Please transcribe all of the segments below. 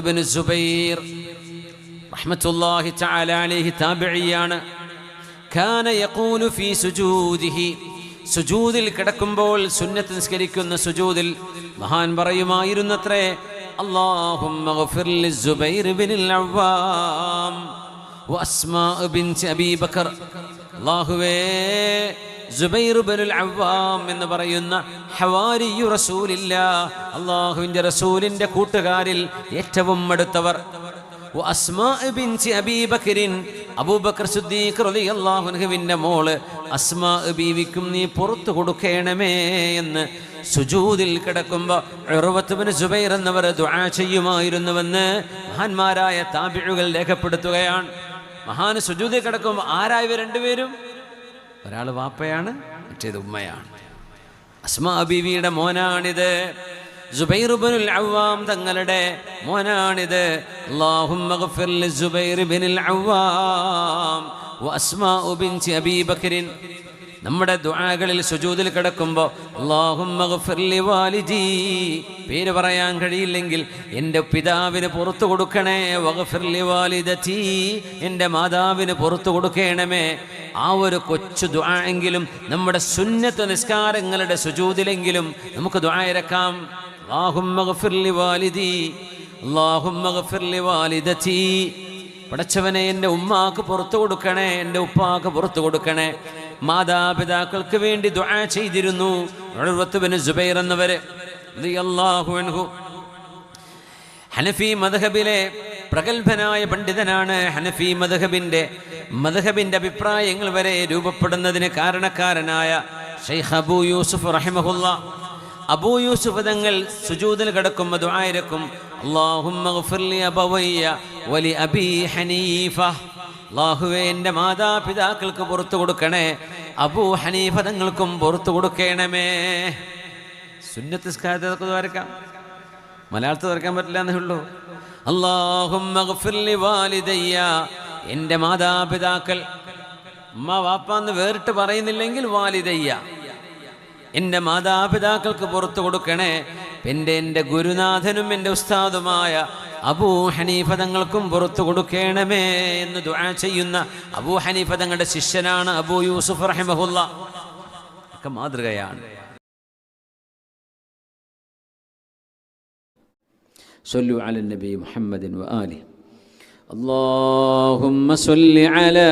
Bin Zubair യഖൂലു ഫീ സുജൂദിഹി. സുജൂദിൽ കിടക്കുമ്പോൾ സുന്നത്ത് നിസ്കരിക്കുന്ന സുജൂദിൽ മഹാൻ പറയുമായിരുന്നത്രേ അള്ളാഹു സുബൈർ ബിനുൽ അവ്വാം എന്ന് പറയുന്ന ഹവാരിയു റസൂലില്ല കൂട്ടുകാരിൽ ഏറ്റവും അടുത്തവർ. വഅസ്മാഅ ബിൻതി അബീ ബക്കറിൻ അബൂബക്കർ സിദ്ദീഖ് റളിയല്ലാഹു അൻഹുവിന്റെ മോൾ അസ്മാ നീ പുറത്തു കൊടുക്കണമേ എന്ന് സുജൂതിൽ കിടക്കുമ്പോൾ ചെയ്യുമായിരുന്നുവെന്ന് മഹാന്മാരായ താബിഴുകൾ രേഖപ്പെടുത്തുകയാണ്. മഹാന് സുജൂതിൽ കിടക്കുമ്പോൾ ആരായവർ രണ്ടുപേരും? ഒരാൾ വാപ്പയാണ് മറ്റേത് ഉമ്മയാണ്. അസ്മാ ബീവിയുടെ മോനാണിത് അവ്വാം തങ്ങളുടെ മോനാണിത്. അള്ളാഹു അവ്വാം നമ്മുടെ ദുആകളിൽ സുജൂദിൽ കിടക്കുമ്പോൾ ഗഫിർ ലിവാലിദി പേര് പറയാൻ കഴിയില്ലെങ്കിൽ എന്റെ പിതാവിന് പുറത്തു കൊടുക്കണേ വഗഫിർ ലിവാലിദതി എന്റെ മാതാവിന് പുറത്തു കൊടുക്കണമേ. ആ ഒരു കൊച്ചു ദുആ എങ്കിലും നമ്മുടെ സുന്നത്ത് നിസ്കാരങ്ങളുടെ സുജൂദിലെങ്കിലും നമുക്ക് ദുആ ഇറക്കാം. ലിവാലിദി അല്ലാഹുമ്മ ഗഫിർ ലിവാലിദതി പടച്ചവനെ എന്റെ ഉമ്മാക്ക് പുറത്തു കൊടുക്കണേ എന്റെ ഉപ്പാക്ക് പുറത്തു കൊടുക്കണേ. മാതാപിതാക്കൾക്ക് വേണ്ടി ദുആ ചെയ്തിരുന്നു. എന്നവര് റളിയല്ലാഹു അൻഹു. ഹനഫി മദ്ഹബിലെ പ്രഗത്ഭനായ പണ്ഡിതനാണ് ഹനഫി മദ്ഹബിന്റെ. മദ്ഹബിന്റെ അഭിപ്രായങ്ങൾ വരെ രൂപപ്പെടുന്നതിന് കാരണക്കാരനായ ഷെയ്ഖ് അബൂ യൂസുഫ് റഹിമഹുല്ല. അബൂ യൂസുഫ് തങ്ങൾ സുജൂദിൽ കിടക്കുമ്പോൾ ദുആയിരക്കും അല്ലാഹുവേ എന്റെ മാതാപിതാക്കൾക്ക് പുറത്തു കൊടുക്കണേ അബൂ ഹനീഫ തങ്ങൾക്കും പുറത്തു കൊടുക്കണമേ. സുന്നത്ത് സ്കാരത്തൊക്കെ വരക്കാം മലയാളത്തിൽ വരക്കാൻ പറ്റില്ല എന്നേ ഉള്ളൂ. വാലിദയ്യ. എന്റെ മാതാപിതാക്കൾ ഉമ്മ വാപ്പാന്ന് വേറിട്ട് പറയുന്നില്ലെങ്കിൽ വാലിതയ്യ എന്റെ മാതാപിതാക്കൾക്ക് പുറത്തു കൊടുക്കണേ. എന്റെ എന്റെ ഗുരുനാഥനും എന്റെ ഉസ്താദുമായ അബൂ ഹനീഫ തങ്ങൾക്കും പുറത്തു കൊടുക്കണമേ എന്ന് ദുആ ചെയ്യുന്ന അബൂ ഹനീഫ തങ്ങളുടെ ശിഷ്യനാണ് അബൂ യൂസുഫ് റഹിമഹുല്ല ഒക്കെ മാതൃകയാണ് صلوا على النبي محمد وآله اللهم صل على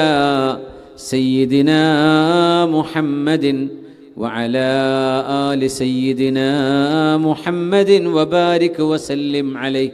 سيدنا محمد وعلى آل سيدنا محمد وبارك وسلم عليه